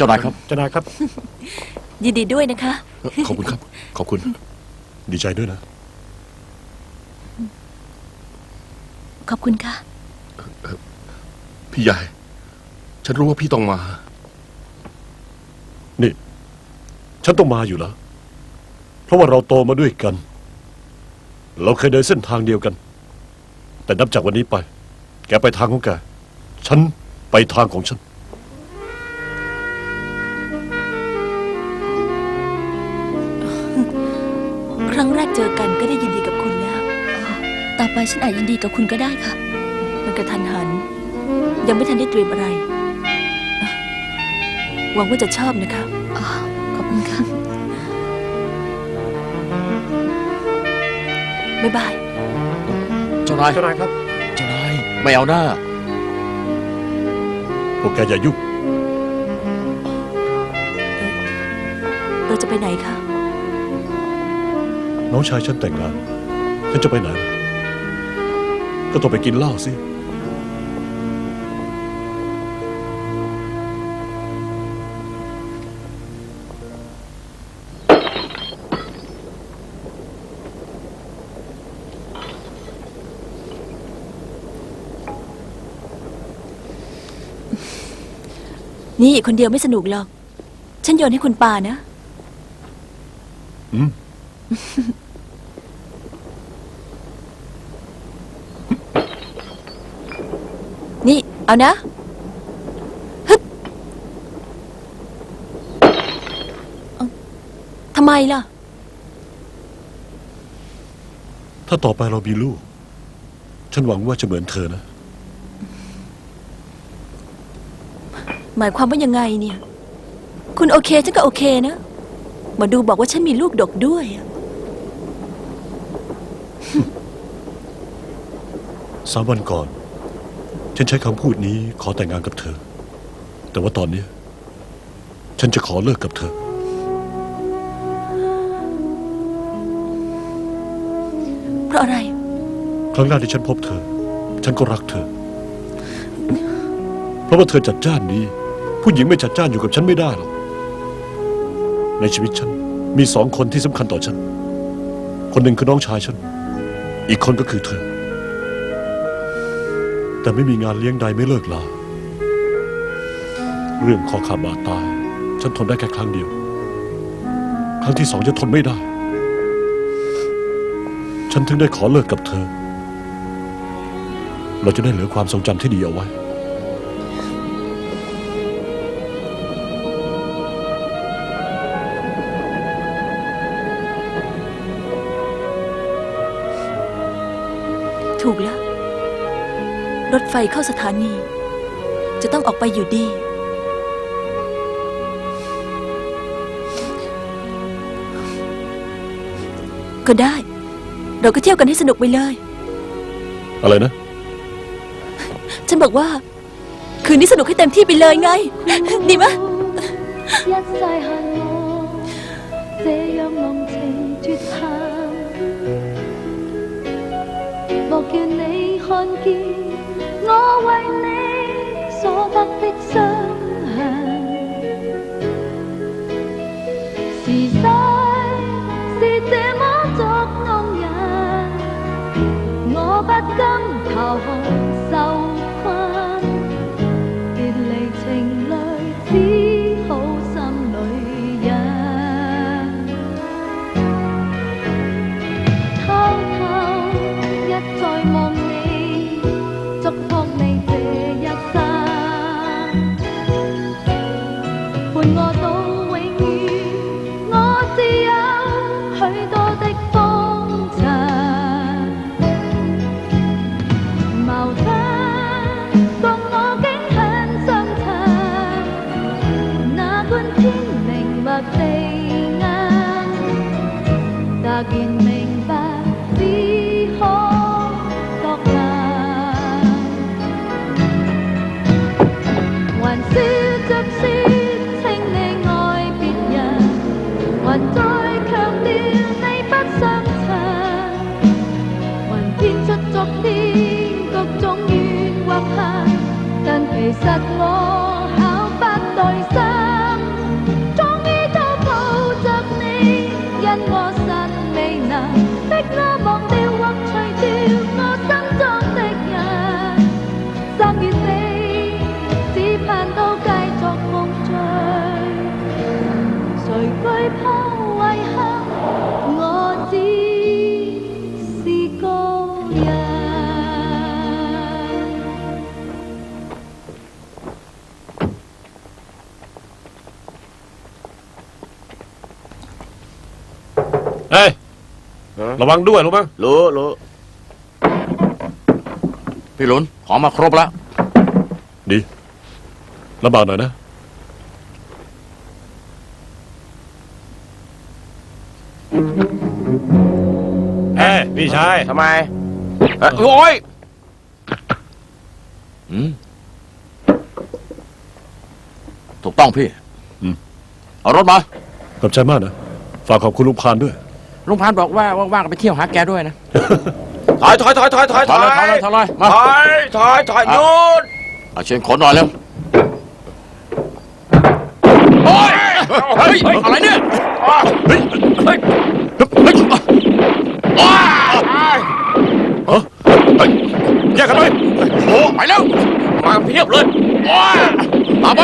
เจ้านายครับ เจ้านายครับ ยินดีด้วยนะคะ ขอบคุณครับ ขอบคุณ ดีใจด้วยนะ ขอบคุณค่ะ พี่ใหญ่ ฉันรู้ว่าพี่ต้องมา นี่ ฉันต้องมาอยู่แล้ว เพราะว่าเราโตมาด้วยกัน เราเคยเดินเส้นทางเดียวกัน แต่นับจากวันนี้ไป แกไปทางของแก ฉันไปทางของฉัน จอกันก็ได้ยินดีกับคุณแล้ว ต่อไปฉันอาจยินดีกับคุณก็ได้ค่ะ มันกระทันหัน ยังไม่ทันได้เตรียมอะไร หวังว่าจะชอบนะคะอ๋อขอบคุณค่ะบ๊ายบาย เจ้านายเจ้านายครับ เจ้านายไม่เอาหน้า พวกแกอย่ายุ่งเราจะไปไหนคะ น้องชายฉันแต่งงาน ฉันจะไปไหน ก็ต้องไปกินเหล้าสิ นี่คนเดียวไม่สนุกหรอก ฉันโยนให้คุณปานะ อืม นี่ เอานะฮึบเอ้าทำไมล่ะ ถ้าต่อไปเรามีลูก ฉันหวังว่าจะเหมือนเธอนะ หมายความว่ายังไงเนี่ย คุณโอเค ฉันก็โอเคนะหมอดูบอกว่าฉันมีลูกดกด้วยอะ สามวันก่อน ฉันใช้คำพูดนี้ขอแต่งงานกับเธอ แต่ว่าตอนเนี้ยฉันจะขอเลิกกับเธอ เพราะอะไร ครั้งแรกที่ฉันพบเธอ ฉันก็รักเธอ เพราะว่าเธอจัดจ้านดีผู้หญิงไม่จัดจ้านอยู่กับฉันไม่ได้หรอก ในชีวิตฉันมีสองคนที่สำคัญต่อฉัน คนหนึ่งคือน้องชายฉัน อีกคนก็คือเธอ แต่ไม่มีงานเลี้ยงใดไม่เลิกลา เรื่องคอขาดบาดตาย ฉันทนได้แค่ครั้งเดียว ครั้งที่สองจะทนไม่ได้ ฉันถึงได้ขอเลิกกับเธอ เราจะได้เหลือความทรงจำที่ดีเอาไว้ ถูกแล้ว รถไฟเข้าสถานี จะต้องออกไปอยู่ดี ก็ได้ เราก็เที่ยวกันให้สนุกไปเลย อะไรนะ ฉันบอกว่า คืนนี้สนุกให้เต็มที่ไปเลยไง ดีมะ 为你所得的伤实我巧不对心，终于都抱着你，因我实未能逼。 เฮ้ยระวังด้วยรู้ไหมรู้รู้พี่หลุนของมาครบแล้ว ดีลำบากหน่อยนะเอ้ยพี่ชายทำไมเอ้ยโอ้ยอืมถูกต้องพี่อืมเอารถมา ขอบใจมากนะ ฝากขอบคุณลุงพานด้วย ลุงพานบอกว่าว่างๆก็ไปเที่ยวหาแกด้วยนะถอยถอยถอยถอยถอยถอยเลยถอยเลยถอยเลยมาถอยถอยถอยอะหยุดเอาเชิญขนหน่อยเร็วโอ้ยเฮ้ยอะไรเนี่ยเฮ้ยเฮ้ยเฮ้ยว้าเฮ้ยแยกกันไปโอ้ไปแล้วมาเพียบเลยว้าตามไป